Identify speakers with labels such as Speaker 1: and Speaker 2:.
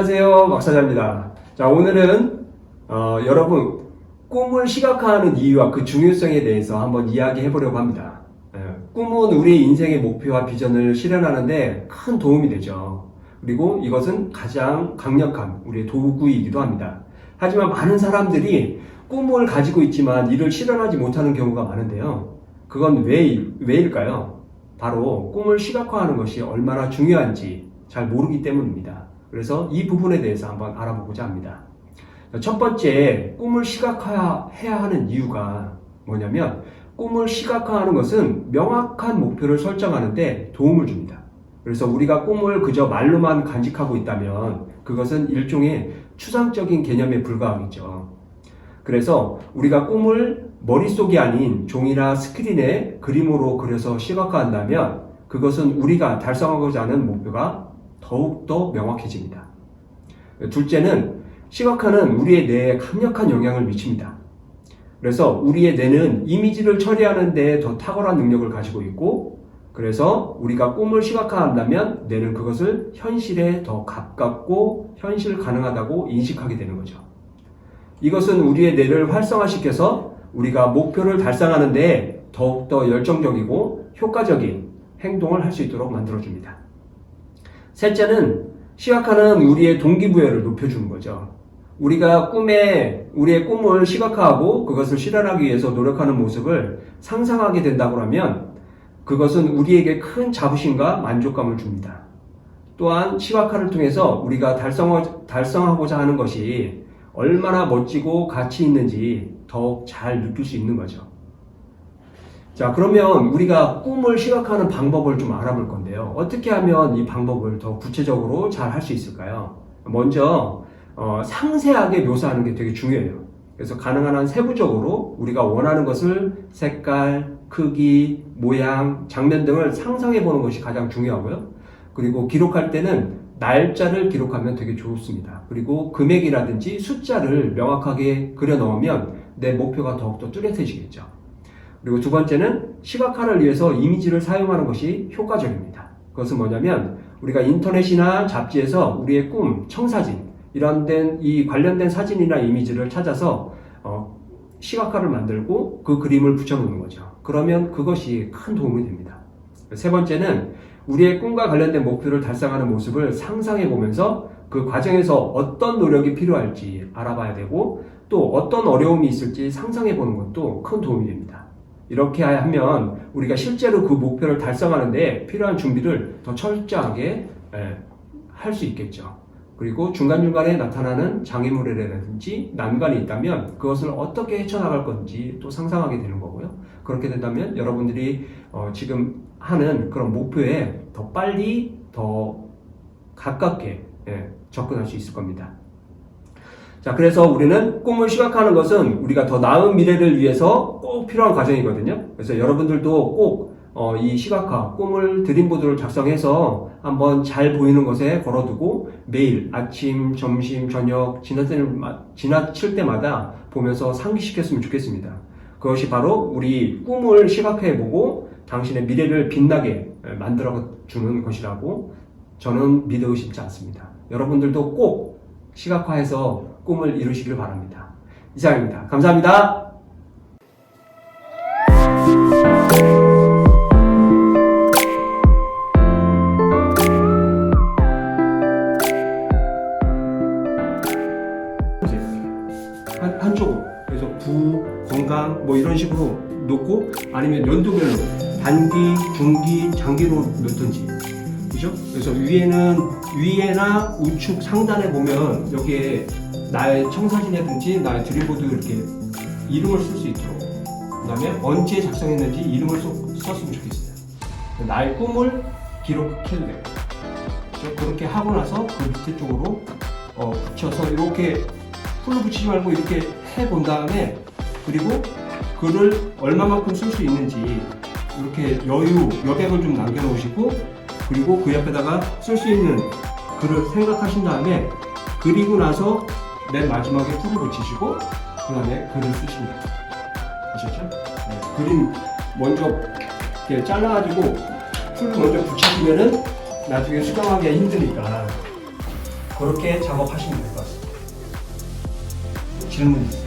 Speaker 1: 안녕하세요 박사장입니다. 자 오늘은 어, 여러분 꿈을 시각화하는 이유와 그 중요성에 대해서 한번 이야기해 보려고 합니다. 예, 꿈은 우리의 인생의 목표와 비전을 실현하는데 큰 도움이 되죠. 그리고 이것은 가장 강력한 우리의 도구이기도 합니다. 하지만 많은 사람들이 꿈을 가지고 있지만 이를 실현하지 못하는 경우가 많은데요. 그건 왜, 왜일까요? 바로 꿈을 시각화하는 것이 얼마나 중요한지 잘 모르기 때문입니다. 그래서 이 부분에 대해서 한번 알아보고자 합니다. 첫 번째, 꿈을 시각화해야 하는 이유가 뭐냐면, 꿈을 시각화하는 것은 명확한 목표를 설정하는데 도움을 줍니다. 그래서 우리가 꿈을 그저 말로만 간직하고 있다면 그것은 일종의 추상적인 개념에 불과하겠죠. 그래서 우리가 꿈을 머릿속이 아닌 종이나 스크린에 그림으로 그려서 시각화한다면 그것은 우리가 달성하고자 하는 목표가 더욱더 명확해집니다. 둘째는 시각화는 우리의 뇌에 강력한 영향을 미칩니다. 그래서 우리의 뇌는 이미지를 처리하는 데더 탁월한 능력을 가지고 있고 그래서 우리가 꿈을 시각화한다면 뇌는 그것을 현실에 더 가깝고 현실 가능하다고 인식하게 되는 거죠. 이것은 우리의 뇌를 활성화시켜서 우리가 목표를 달성하는데 더욱더 열정적이고 효과적인 행동을 할 수 있도록 만들어줍니다. 셋째는 시각화는 우리의 동기부여를 높여주는 거죠. 우리가 꿈에, 우리의 꿈을 시각화하고 그것을 실현하기 위해서 노력하는 모습을 상상하게 된다고 하면 그것은 우리에게 큰 자부심과 만족감을 줍니다. 또한 시각화를 통해서 우리가 달성, 달성하고자 하는 것이 얼마나 멋지고 가치 있는지 더욱 잘 느낄 수 있는 거죠. 자, 그러면 우리가 꿈을 시각화하는 방법을 좀 알아볼 건데요. 어떻게 하면 이 방법을 더 구체적으로 잘 할 수 있을까요? 먼저, 어, 상세하게 묘사하는 게 되게 중요해요. 그래서 가능한 한 세부적으로 우리가 원하는 것을 색깔, 크기, 모양, 장면 등을 상상해 보는 것이 가장 중요하고요. 그리고 기록할 때는 날짜를 기록하면 되게 좋습니다. 그리고 금액이라든지 숫자를 명확하게 그려 넣으면 내 목표가 더욱더 뚜렷해지겠죠. 그리고 두 번째는 시각화를 위해서 이미지를 사용하는 것이 효과적입니다. 그것은 뭐냐면 우리가 인터넷이나 잡지에서 우리의 꿈, 청사진 이런 된이 관련된 사진이나 이미지를 찾아서 어, 시각화를 만들고 그 그림을 붙여놓는 거죠. 그러면 그것이 큰 도움이 됩니다. 세 번째는 우리의 꿈과 관련된 목표를 달성하는 모습을 상상해 보면서 그 과정에서 어떤 노력이 필요할지 알아봐야 되고 또 어떤 어려움이 있을지 상상해 보는 것도 큰 도움이 됩니다. 이렇게 하면 우리가 실제로 그 목표를 달성하는데 필요한 준비를 더 철저하게 할 수 있겠죠. 그리고 중간중간에 나타나는 장애물이라든지 난관이 있다면 그것을 어떻게 헤쳐나갈 건지 또 상상하게 되는 거고요. 그렇게 된다면 여러분들이 어 지금 하는 그런 목표에 더 빨리 더 가깝게 예, 접근할 수 있을 겁니다. 자, 그래서 우리는 꿈을 시각화하는 것은 우리가 더 나은 미래를 위해서 꼭 필요한 과정이거든요. 그래서 여러분들도 꼭 어, 이 시각화, 꿈을 드림보드를 작성해서 한번 잘 보이는 곳에 걸어두고 매일 아침, 점심, 저녁 지나칠 때마다 보면서 상기시켰으면 좋겠습니다. 그것이 바로 우리 꿈을 시각화해보고 당신의 미래를 빛나게 만들어주는 것이라고 저는 믿어 의심치 않습니다. 여러분들도 꼭 시각화해서 꿈을 이루시길 바랍니다. 이상입니다. 감사합니다. 한, 한쪽으로 그래서 부, 건강 뭐 이런 식으로 놓고 아니면 연도별로 단기, 중기, 장기로 놓든지 그죠? 그래서 위에는 위에나 우측 상단에 보면 여기에 나의 청사진이라든지 나의 드림보드 이렇게 이름을 쓸 수 있도록 그 다음에 언제 작성했는지 이름을 써, 썼으면 좋겠어요 나의 꿈을 기록해도 돼요? 그렇게 하고 나서 그 밑에 쪽으로 어, 붙여서 이렇게 풀로 붙이지 말고 이렇게 해 본 다음에 그리고 글을 얼마만큼 쓸 수 있는지 이렇게 여유, 여백을 좀 남겨놓으시고 그리고 그 옆에다가 쓸 수 있는 글을 생각하신 다음에 그리고 나서 맨 마지막에 풀을 붙이시고 그 다음에 글을 쓰십니다. 아셨죠? 네, 그림 먼저 이렇게 잘라가지고 풀을 먼저 붙이시면은 나중에 수정하기가 힘드니까 그렇게 작업하시면 될 것 같습니다. 질문?